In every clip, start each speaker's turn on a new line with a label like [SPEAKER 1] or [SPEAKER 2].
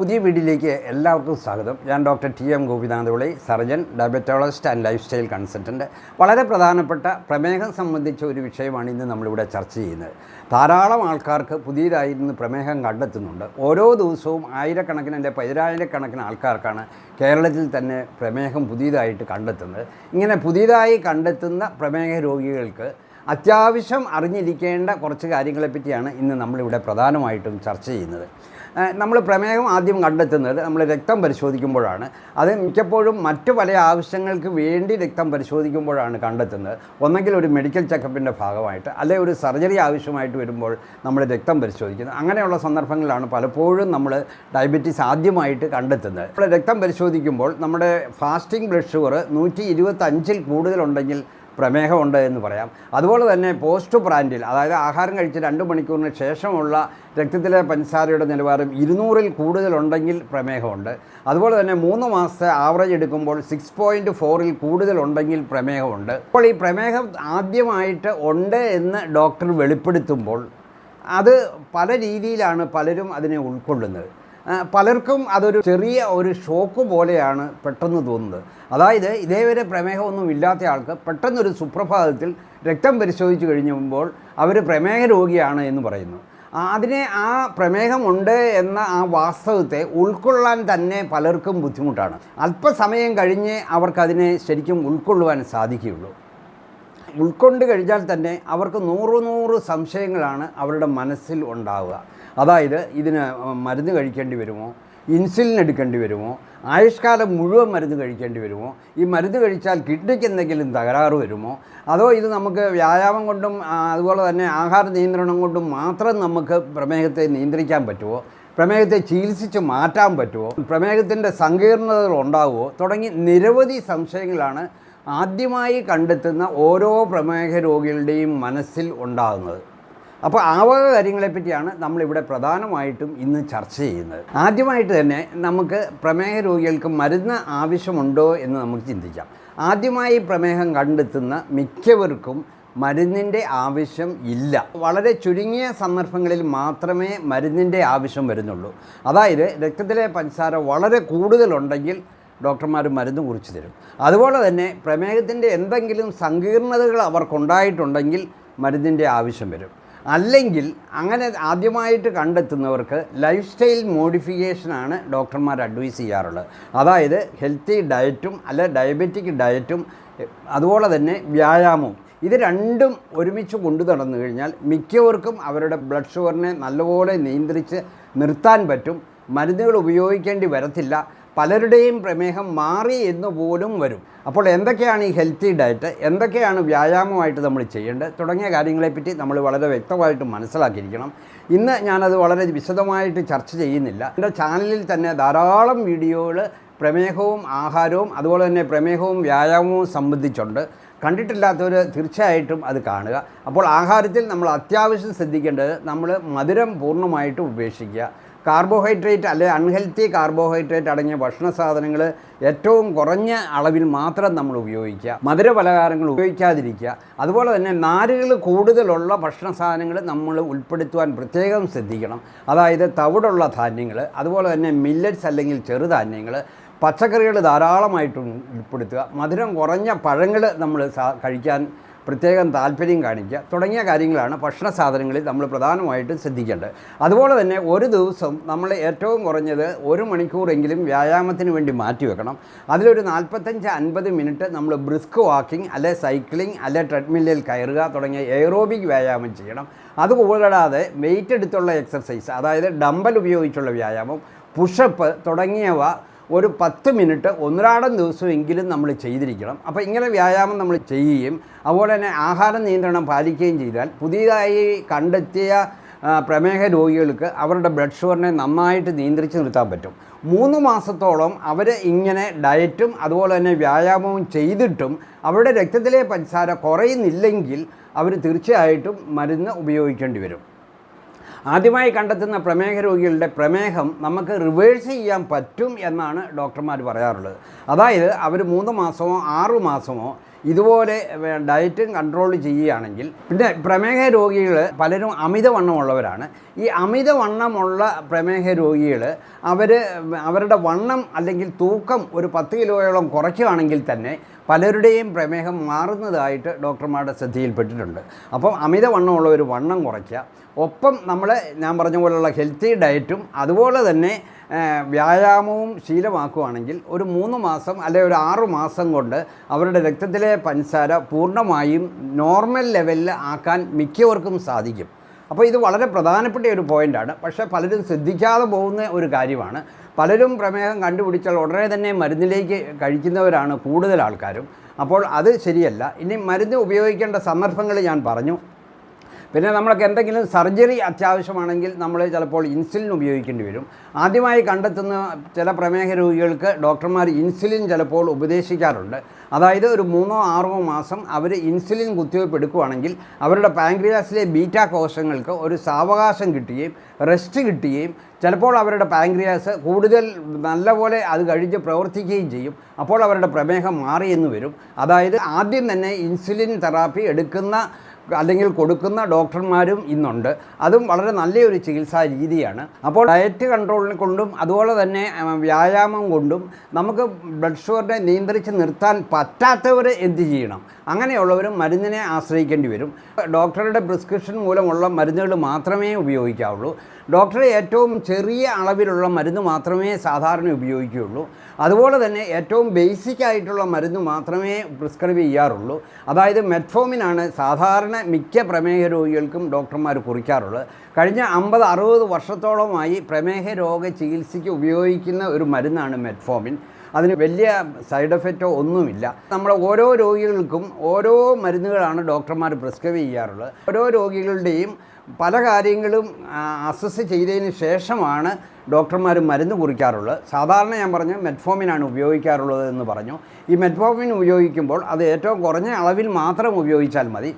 [SPEAKER 1] പുതിയ വീഡിയോയിലേക്ക് എല്ലാവർക്കും സ്വാഗതം. ഞാൻ doctor T M ഗോപിനാഥവിളി surgeon diabetologist and lifestyle consultant വളരെ പ്രധാനപ്പെട്ട പ്രമേഹം സംബന്ധിച്ച ഒരു വിഷയമാണ് ഇന്ന് നമ്മളിവിടെ ചർച്ച ചെയ്യുന്നത്. ധാരാളം ആൾക്കാർക്ക് പുതിയതായി ഇന്ന് പ്രമേഹം കണ്ടെത്തുന്നുണ്ട്. ഓരോ ദിവസവും ആയിരക്കണക്കിന് അല്ലെങ്കിൽ പതിനായിരക്കണക്കിന് ആൾക്കാർക്കാണ് കേരളത്തിൽ തന്നെ പ്രമേഹം പുതിയതായിട്ട് കണ്ടെത്തുന്നത്. ഇങ്ങനെ പുതിയതായി കണ്ടെത്തുന്ന പ്രമേഹ രോഗികൾക്ക് അത്യാവശ്യം അറിഞ്ഞിരിക്കേണ്ട കുറച്ച് കാര്യങ്ങളെപ്പറ്റിയാണ് ഇന്ന് നമ്മളിവിടെ പ്രധാനമായിട്ടും ചർച്ച ചെയ്യുന്നത്. നമ്മൾ പ്രമേഹം ആദ്യം കണ്ടെത്തുന്നത് നമ്മൾ രക്തം പരിശോധിക്കുമ്പോഴാണ്. അത് മിക്കപ്പോഴും മറ്റു പല ആവശ്യങ്ങൾക്ക് വേണ്ടി രക്തം പരിശോധിക്കുമ്പോഴാണ് കണ്ടെത്തുന്നത്. ഒന്നെങ്കിൽ ഒരു മെഡിക്കൽ ചെക്കപ്പിന്റെ ഭാഗമായിട്ട് അല്ലെങ്കിൽ ഒരു സർജറി ആവശ്യമായിട്ട് വരുമ്പോൾ നമ്മൾ രക്തം പരിശോധിക്കുന്നത്. അങ്ങനെയുള്ള സന്ദർഭങ്ങളിലാണ് പലപ്പോഴും നമ്മൾ ഡയബറ്റീസ് ആദ്യമായിട്ട് കണ്ടെത്തുന്നത്. നമ്മൾ രക്തം പരിശോധിക്കുമ്പോൾ നമ്മുടെ ഫാസ്റ്റിംഗ് ബ്ലഡ് ഷുഗർ നൂറ്റി ഇരുപത്തഞ്ചിൽ കൂടുതലുണ്ടെങ്കിൽ പ്രമേഹമുണ്ട് എന്ന് പറയാം. അതുപോലെ തന്നെ പോസ്റ്റ് ബ്രാൻഡിൽ അതായത് ആഹാരം കഴിച്ച് രണ്ട് മണിക്കൂറിന് ശേഷമുള്ള രക്തത്തിലെ പഞ്ചസാരയുടെ നിലവാരം ഇരുന്നൂറിൽ കൂടുതലുണ്ടെങ്കിൽ പ്രമേഹമുണ്ട്. അതുപോലെ തന്നെ മൂന്ന് മാസത്തെ ആവറേജ് എടുക്കുമ്പോൾ സിക്സ് പോയിന്റ് ഫോറിൽ കൂടുതലുണ്ടെങ്കിൽ പ്രമേഹമുണ്ട്. അപ്പോൾ ഈ പ്രമേഹം ആദ്യമായിട്ട് ഉണ്ട് എന്ന് ഡോക്ടർ വെളിപ്പെടുത്തുമ്പോൾ അത് പല രീതിയിലാണ് പലരും അതിനെ ഉൾക്കൊള്ളുന്നത്. പലർക്കും അതൊരു ചെറിയ ഒരു ഷോക്ക് പോലെയാണ് പെട്ടെന്ന് തോന്നുന്നത്. അതായത് ഇതേവരെ പ്രമേഹമൊന്നും ഇല്ലാത്ത ആൾക്ക് പെട്ടെന്നൊരു സുപ്രഭാതത്തിൽ രക്തം പരിശോധിച്ച് കഴിഞ്ഞുമ്പോൾ അവർ പ്രമേഹ രോഗിയാണ് എന്ന് പറയുന്നു. അതിനെ ആ പ്രമേഹമുണ്ട് എന്ന ആ വാസ്തവത്തെ ഉൾക്കൊള്ളാൻ തന്നെ പലർക്കും ബുദ്ധിമുട്ടാണ്. അല്പസമയം കഴിഞ്ഞ് അവർക്കതിനെ ശരിക്കും ഉൾക്കൊള്ളുവാൻ സാധിക്കുകയുള്ളൂ. ഉൾക്കൊണ്ട് കഴിഞ്ഞാൽ തന്നെ അവർക്ക് നൂറ് നൂറ് സംശയങ്ങളാണ് അവരുടെ മനസ്സിൽ ഉണ്ടാവുക. അതായത് ഇതിന് മരുന്ന് കഴിക്കേണ്ടി വരുമോ? ഇൻസുലിൻ എടുക്കേണ്ടി വരുമോ? ആയുഷ്കാലം മുഴുവൻ മരുന്ന് കഴിക്കേണ്ടി വരുമോ? ഈ മരുന്ന് കഴിച്ചാൽ കിഡ്നിക്ക് എന്തെങ്കിലും തകരാറ് വരുമോ? അതോ ഇത് നമുക്ക് വ്യായാമം കൊണ്ടും അതുപോലെ തന്നെ ആഹാര നിയന്ത്രണം കൊണ്ടും മാത്രം നമുക്ക് പ്രമേഹത്തെ നിയന്ത്രിക്കാൻ പറ്റുമോ? പ്രമേഹത്തെ ചികിത്സിച്ച് മാറ്റാൻ പറ്റുമോ? പ്രമേഹത്തിന്റെ സങ്കീർണതകൾ ഉണ്ടാവുമോ? തുടങ്ങി നിരവധി സംശയങ്ങളാണ് ആദ്യമായി കണ്ടെത്തുന്ന ഓരോ പ്രമേഹ രോഗികളുടെയും മനസ്സിൽ ഉണ്ടാകുന്നത്. അപ്പോൾ ആ വക കാര്യങ്ങളെപ്പറ്റിയാണ് നമ്മളിവിടെ പ്രധാനമായിട്ടും ഇന്ന് ചർച്ച ചെയ്യുന്നത്. ആദ്യമായിട്ട് തന്നെ നമുക്ക് പ്രമേഹ രോഗികൾക്ക് മരുന്ന് ആവശ്യമുണ്ടോ എന്ന് നമുക്ക് ചിന്തിക്കാം. ആദ്യമായി പ്രമേഹം കണ്ടെത്തുന്ന മിക്കവർക്കും മരുന്നിന്റെ ആവശ്യം ഇല്ല. വളരെ ചുരുങ്ങിയ സന്ദർഭങ്ങളിൽ മാത്രമേ മരുന്നിന്റെ ആവശ്യം വരുന്നുള്ളൂ. അതായത് രക്തത്തിലെ പഞ്ചസാര വളരെ കൂടുതലുണ്ടെങ്കിൽ ഡോക്ടർമാർ മരുന്ന് കുറിച്ച് തരും. അതുപോലെ തന്നെ പ്രമേഹത്തിന്റെ എന്തെങ്കിലും സങ്കീർണതകൾ അവർക്കുണ്ടായിട്ടുണ്ടെങ്കിൽ മരുന്നിന്റെ ആവശ്യം വരും. അല്ലെങ്കിൽ അങ്ങനെ ആദ്യമായിട്ട് കണ്ടെത്തുന്നവർക്ക് ലൈഫ് സ്റ്റൈൽ മോഡിഫിക്കേഷനാണ് ഡോക്ടർമാർ അഡ്വൈസ് ചെയ്യാറുള്ളത്. അതായത് ഹെൽത്തി ഡയറ്റും അല്ല ഡയബറ്റിക് ഡയറ്റും അതുപോലെ തന്നെ വ്യായാമവും. ഇത് രണ്ടും ഒരുമിച്ച് കൊണ്ടു നടന്നു കഴിഞ്ഞാൽ മിക്കവർക്കും അവരുടെ ബ്ലഡ് ഷുഗറിനെ നല്ലപോലെ നിയന്ത്രിച്ച് നിർത്താൻ പറ്റും. മരുന്നുകൾ ഉപയോഗിക്കേണ്ടി വരത്തില്ല. പലരുടെയും പ്രമേഹം മാറി എന്ന് പോലും വരും. അപ്പോൾ എന്തൊക്കെയാണ് ഈ ഹെൽത്തി ഡയറ്റ് എന്തൊക്കെയാണ് വ്യായാമമായിട്ട് നമ്മൾ ചെയ്യേണ്ടത്? തുടങ്ങിയ കാര്യങ്ങളെപ്പറ്റി നമ്മൾ വളരെ വ്യക്തമായിട്ട് മനസ്സിലാക്കിയിരിക്കണം. ഇന്ന് ഞാനത് വളരെ വിശദമായിട്ട് ചർച്ച ചെയ്യുന്നില്ല. എന്റെ ചാനലിൽ തന്നെ ധാരാളം വീഡിയോകൾ പ്രമേഹവും ആഹാരവും അതുപോലെ തന്നെ പ്രമേഹവും വ്യായാമവും സംബന്ധിച്ചുണ്ട്. കണ്ടിട്ടില്ലാത്തവർ തീർച്ചയായിട്ടും അത് കാണുക. അപ്പോൾ ആഹാരത്തിൽ നമ്മൾ അത്യാവശ്യം ശ്രദ്ധിക്കേണ്ടത് നമ്മൾ മധുരം പൂർണമായിട്ട് ഉപേക്ഷിക്കുക. കാർബോഹൈഡ്രേറ്റ് അല്ലെ അൺഹെൽത്തി കാർബോഹൈഡ്രേറ്റ് അടങ്ങിയ ഭക്ഷണ സാധനങ്ങൾ ഏറ്റവും കുറഞ്ഞ അളവിൽ മാത്രം നമ്മൾ ഉപയോഗിക്കുക. മധുര പലഹാരങ്ങൾ ഉപയോഗിക്കാതിരിക്കുക. അതുപോലെ തന്നെ നാരുകൾ കൂടുതലുള്ള ഭക്ഷണ സാധനങ്ങൾ നമ്മൾ ഉൾപ്പെടുത്തുവാൻ പ്രത്യേകം ശ്രദ്ധിക്കണം. അതായത് തവിടുള്ള ധാന്യങ്ങൾ അതുപോലെ തന്നെ മില്ലറ്റ്സ് അല്ലെങ്കിൽ ചെറുധാന്യങ്ങൾ പച്ചക്കറികൾ ധാരാളമായിട്ട് ഉൾപ്പെടുത്തുക. മധുരം കുറഞ്ഞ പഴങ്ങൾ നമ്മൾ കഴിക്കാൻ പ്രത്യേകം താല്പര്യം കാണിക്കുക. തുടങ്ങിയ കാര്യങ്ങളാണ് ഭക്ഷണ സാധനങ്ങളിൽ നമ്മൾ പ്രധാനമായിട്ടും ശ്രദ്ധിക്കേണ്ടത്. അതുപോലെ തന്നെ ഒരു ദിവസം നമ്മൾ ഏറ്റവും കുറഞ്ഞത് ഒരു മണിക്കൂറെങ്കിലും വ്യായാമത്തിന് വേണ്ടി മാറ്റി വെക്കണം. അതിലൊരു നാൽപ്പത്തഞ്ച് അൻപത് മിനിറ്റ് നമ്മൾ ബ്രിസ്ക് വാക്കിംഗ് അല്ലെ സൈക്ലിംഗ് അല്ലെ ട്രെഡ്മില്ലിൽ കയറുക തുടങ്ങിയ എയറോബിക് വ്യായാമം ചെയ്യണം. അതുകൂടാതെ വെയിറ്റ് എടുത്തുള്ള എക്സർസൈസ് അതായത് ഡമ്പൽ ഉപയോഗിച്ചുള്ള വ്യായാമം പുഷപ്പ് തുടങ്ങിയവ ഒരു പത്ത് മിനിറ്റ് ഒന്നരാടം ദിവസമെങ്കിലും നമ്മൾ ചെയ്തിരിക്കണം. അപ്പോൾ ഇങ്ങനെ വ്യായാമം നമ്മൾ ചെയ്യുകയും അതുപോലെ തന്നെ ആഹാര നിയന്ത്രണം പാലിക്കുകയും ചെയ്താൽ പുതിയതായി കണ്ടെത്തിയ പ്രമേഹ രോഗികൾക്ക് അവരുടെ ബ്ലഡ് ഷുഗറിനെ നന്നായിട്ട് നിയന്ത്രിച്ച് നിർത്താൻ പറ്റും. മൂന്ന് മാസത്തോളം അവർ ഇങ്ങനെ ഡയറ്റും അതുപോലെ തന്നെ വ്യായാമവും ചെയ്തിട്ടും അവരുടെ രക്തത്തിലെ പഞ്ചസാര കുറയുന്നില്ലെങ്കിൽ അവർ തീർച്ചയായിട്ടും മരുന്ന് ഉപയോഗിക്കേണ്ടി വരും. ആദ്യമായി കണ്ടെത്തുന്ന പ്രമേഹ രോഗികളുടെ പ്രമേഹം നമുക്ക് റിവേഴ്സ് ചെയ്യാൻ പറ്റും എന്നാണ് ഡോക്ടർമാർ പറയാറുള്ളത്. അതായത് അവർ മൂന്ന് മാസമോ ആറു മാസമോ ഇതുപോലെ ഡയറ്റും കൺട്രോൾ ചെയ്യുകയാണെങ്കിൽ പിന്നെ പ്രമേഹ രോഗികൾ പലരും അമിതവണ്ണമുള്ളവരാണ്. ഈ അമിതവണ്ണമുള്ള പ്രമേഹ രോഗികൾ അവർ അവരുടെ വണ്ണം അല്ലെങ്കിൽ തൂക്കം ഒരു പത്ത് കിലോയോളം കുറയ്ക്കുകയാണെങ്കിൽ തന്നെ പലരുടെയും പ്രമേഹം മാറുന്നതായിട്ട് ഡോക്ടർമാരുടെ ശ്രദ്ധയിൽപ്പെട്ടിട്ടുണ്ട്. അപ്പം അമിതവണ്ണമുള്ള ഒരു വണ്ണം കുറയ്ക്കുക. ഒപ്പം നമ്മൾ ഞാൻ പറഞ്ഞ പോലുള്ള ഹെൽത്തി ഡയറ്റും അതുപോലെ തന്നെ വ്യായാമവും ശീലമാക്കുകയാണെങ്കിൽ ഒരു മൂന്ന് മാസം അല്ലെങ്കിൽ ഒരു ആറു മാസം കൊണ്ട് അവരുടെ രക്തത്തിലെ പഞ്ചസാര പൂർണമായും നോർമൽ ലെവലിൽ ആക്കാൻ മിക്കവർക്കും സാധിക്കും. അപ്പോൾ ഇത് വളരെ പ്രധാനപ്പെട്ട ഒരു പോയിന്റാണ് പക്ഷേ പലരും ശ്രദ്ധിക്കാതെ പോകുന്ന ഒരു കാര്യമാണ്. പലരും പ്രമേഹം കണ്ടുപിടിച്ചാൽ ഉടനെ തന്നെ മരുന്നിലേക്ക് കഴിക്കുന്നവരാണ് കൂടുതൽ ആൾക്കാരും. അപ്പോൾ അത് ശരിയല്ല. ഇനി മരുന്ന് ഉപയോഗിക്കേണ്ട സന്ദർഭങ്ങൾ ഞാൻ പറഞ്ഞു. പിന്നെ നമ്മൾക്ക് എന്തെങ്കിലും സർജറി അത്യാവശ്യമാണെങ്കിൽ നമ്മൾ ചിലപ്പോൾ ഇൻസുലിൻ ഉപയോഗിക്കേണ്ടി വരും. ആദ്യമായി കണ്ടെത്തുന്ന ചില പ്രമേഹ രോഗികൾക്ക് ഡോക്ടർമാർ ഇൻസുലിൻ ചിലപ്പോൾ ഉപദേശിക്കാറുണ്ട്. അതായത് ഒരു മൂന്നോ ആറോ മാസം അവർ ഇൻസുലിൻ കുത്തിവയ്പ് എടുക്കുകയാണെങ്കിൽ അവരുടെ പാങ്ക്രിയാസിലെ ബീറ്റാ കോശങ്ങൾക്ക് ഒരു സാവകാശം കിട്ടുകയും റെസ്റ്റ് കിട്ടുകയും ചിലപ്പോൾ അവരുടെ പാങ്ക്രിയാസ് കൂടുതൽ നല്ലപോലെ അത് കഴിഞ്ഞ് പ്രവർത്തിക്കുകയും ചെയ്യും. അപ്പോൾ അവരുടെ പ്രമേഹം മാറിയെന്ന് വരും. അതായത് ആദ്യം തന്നെ ഇൻസുലിൻ തെറാപ്പി എടുക്കുന്ന അല്ലെങ്കിൽ കൊടുക്കുന്ന ഡോക്ടർമാരും ഇന്നുണ്ട്. അതും വളരെ നല്ലൊരു ചികിത്സാ രീതിയാണ്. അപ്പോൾ ഡയറ്റ് കൺട്രോളിനെ കൊണ്ടും അതുപോലെ തന്നെ വ്യായാമം കൊണ്ടും നമുക്ക് ബ്ലഡ് ഷുഗറിനെ നിയന്ത്രിച്ച് നിർത്താൻ പറ്റാത്തവർ എന്ത് ചെയ്യണം? അങ്ങനെയുള്ളവരും മരുന്നിനെ ആശ്രയിക്കേണ്ടി വരും. ഡോക്ടറുടെ പ്രിസ്ക്രിപ്ഷൻ മൂലമുള്ള മരുന്നുകൾ മാത്രമേ ഉപയോഗിക്കാവുള്ളൂ. ഡോക്ടർ ഏറ്റവും ചെറിയ അളവിലുള്ള മരുന്ന് മാത്രമേ സാധാരണ ഉപയോഗിക്കുകയുള്ളൂ. അതുപോലെ തന്നെ ഏറ്റവും ബേസിക് ആയിട്ടുള്ള മരുന്ന് മാത്രമേ പ്രിസ്ക്രൈബ് ചെയ്യാറുള്ളൂ. അതായത് മെറ്റ്ഫോമിനാണ് സാധാരണ മിക്ക പ്രമേഹ രോഗികൾക്കും ഡോക്ടർമാർ കുറിക്കാറുള്ളത്. കഴിഞ്ഞ അമ്പത് അറുപത് വർഷത്തോളമായി പ്രമേഹ രോഗ ചികിത്സയ്ക്ക് ഉപയോഗിക്കുന്ന ഒരു മരുന്നാണ് മെറ്റ്ഫോമിൻ അതിന് വലിയ സൈഡ് എഫക്റ്റോ ഒന്നുമില്ല. നമ്മൾ ഓരോ രോഗികൾക്കും ഓരോ മരുന്നുകളാണ് ഡോക്ടർമാർ പ്രിസ്ക്രൈബ് ചെയ്യാറുള്ളത്. ഓരോ രോഗികളുടെയും പല കാര്യങ്ങളും അസസ് ചെയ്തതിന് ശേഷമാണ് ഡോക്ടർമാർ മരുന്ന് കുറിക്കാറുള്ളത്. സാധാരണ ഞാൻ പറഞ്ഞു മെറ്റ്ഫോമിനാണ് ഉപയോഗിക്കാറുള്ളത് എന്ന് പറഞ്ഞു. ഈ മെറ്റ്ഫോമിൻ ഉപയോഗിക്കുമ്പോൾ അത് ഏറ്റവും കുറഞ്ഞ അളവിൽ മാത്രം ഉപയോഗിച്ചാൽ മതി.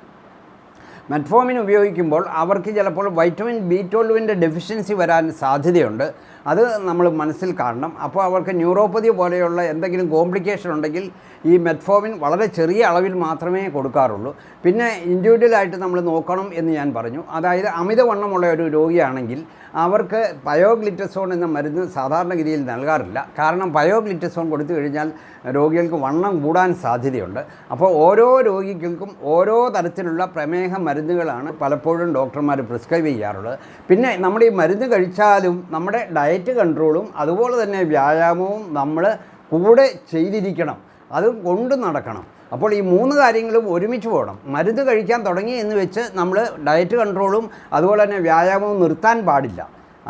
[SPEAKER 1] മെറ്റ്ഫോമിൻ ഉപയോഗിക്കുമ്പോൾ അവർക്ക് ചിലപ്പോൾ വൈറ്റമിൻ ബി ട്വൽവിന്റെ ഡെഫിഷ്യൻസി വരാൻ സാധ്യതയുണ്ട്. അത് നമ്മൾ മനസ്സിൽ കാണണം. അപ്പോൾ അവർക്ക് ന്യൂറോപ്പതി പോലെയുള്ള എന്തെങ്കിലും കോംപ്ലിക്കേഷൻ ഉണ്ടെങ്കിൽ ഈ മെറ്റ്ഫോമിൻ വളരെ ചെറിയ അളവിൽ മാത്രമേ കൊടുക്കാറുള്ളൂ. പിന്നെ ഇൻഡിവിജ്വലായിട്ട് നമ്മൾ നോക്കണം എന്ന് ഞാൻ പറഞ്ഞു. അതായത് അമിതവണ്ണമുള്ള ഒരു രോഗിയാണെങ്കിൽ അവർക്ക് പയോഗ്ലിറ്റസോൺ എന്ന മരുന്ന് സാധാരണഗതിയിൽ നൽകാറില്ല. കാരണം പയോഗ്ലിറ്റസോൺ കൊടുത്തു കഴിഞ്ഞാൽ രോഗികൾക്ക് വണ്ണം കൂടാൻ സാധ്യതയുണ്ട്. അപ്പോൾ ഓരോ രോഗികൾക്കും ഓരോ തരത്തിലുള്ള പ്രമേഹ മരുന്നുകളാണ് പലപ്പോഴും ഡോക്ടർമാർ പ്രിസ്ക്രൈബ് ചെയ്യാറുള്ളത്. പിന്നെ നമ്മൾ ഈ മരുന്ന് കഴിച്ചാലും നമ്മുടെ ഡയറ്റ് കൺട്രോളും അതുപോലെ തന്നെ വ്യായാമവും നമ്മൾ കൂടെ ചെയ്തിരിക്കണം. അതും കൊണ്ട് നടക്കണം. അപ്പോൾ ഈ മൂന്ന് കാര്യങ്ങളും ഒരുമിച്ച് പോകണം. മരുന്ന് കഴിക്കാൻ തുടങ്ങി എന്ന് വെച്ച് നമ്മൾ ഡയറ്റ് കൺട്രോളും അതുപോലെ തന്നെ വ്യായാമവും നിർത്താൻ പാടില്ല.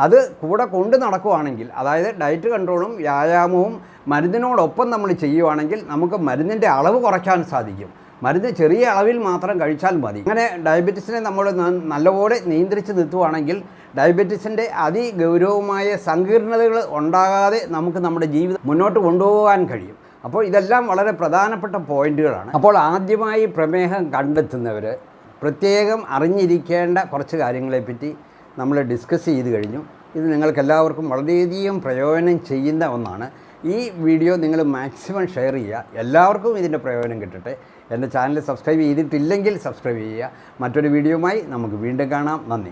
[SPEAKER 1] അത് കൂടെ കൊണ്ട് നടക്കുവാണെങ്കിൽ അതായത് ഡയറ്റ് കൺട്രോളും വ്യായാമവും മരുന്നിനോടൊപ്പം നമ്മൾ ചെയ്യുവാണെങ്കിൽ നമുക്ക് മരുന്നിന്റെ അളവ് കുറയ്ക്കാൻ സാധിക്കും. മരുന്ന് ചെറിയ അളവിൽ മാത്രം കഴിച്ചാൽ മതി. അങ്ങനെ ഡയബറ്റീസിനെ നമ്മൾ നല്ലപോലെ നിയന്ത്രിച്ച് നിർത്തുവാണെങ്കിൽ ഡയബറ്റീസിന്റെ അതിഗൗരവമായ സങ്കീർണതകൾ ഉണ്ടാകാതെ നമുക്ക് നമ്മുടെ ജീവിതം മുന്നോട്ട് കൊണ്ടുപോകാൻ കഴിയും. അപ്പോൾ ഇതെല്ലാം വളരെ പ്രധാനപ്പെട്ട പോയിന്റുകളാണ്. അപ്പോൾ ആദ്യമായി പ്രമേഹം കണ്ടെത്തുന്നവർ പ്രത്യേകം അറിഞ്ഞിരിക്കേണ്ട കുറച്ച് കാര്യങ്ങളെപ്പറ്റി നമ്മൾ ഡിസ്കസ് ചെയ്ത് കഴിഞ്ഞു. ഇത് നിങ്ങൾക്കെല്ലാവർക്കും വളരെയധികം പ്രയോജനം ചെയ്യുന്ന ഒന്നാണ്. ഈ വീഡിയോ നിങ്ങൾ മാക്സിമം ഷെയർ ചെയ്യുക. എല്ലാവർക്കും ഇതിന്റെ പ്രയോജനം കിട്ടട്ടെ. എന്റെ ചാനൽ സബ്സ്ക്രൈബ് ചെയ്തിട്ടില്ലെങ്കിൽ സബ്സ്ക്രൈബ് ചെയ്യുക. മറ്റൊരു വീഡിയോയുമായി നമുക്ക് വീണ്ടും കാണാം. നന്ദി.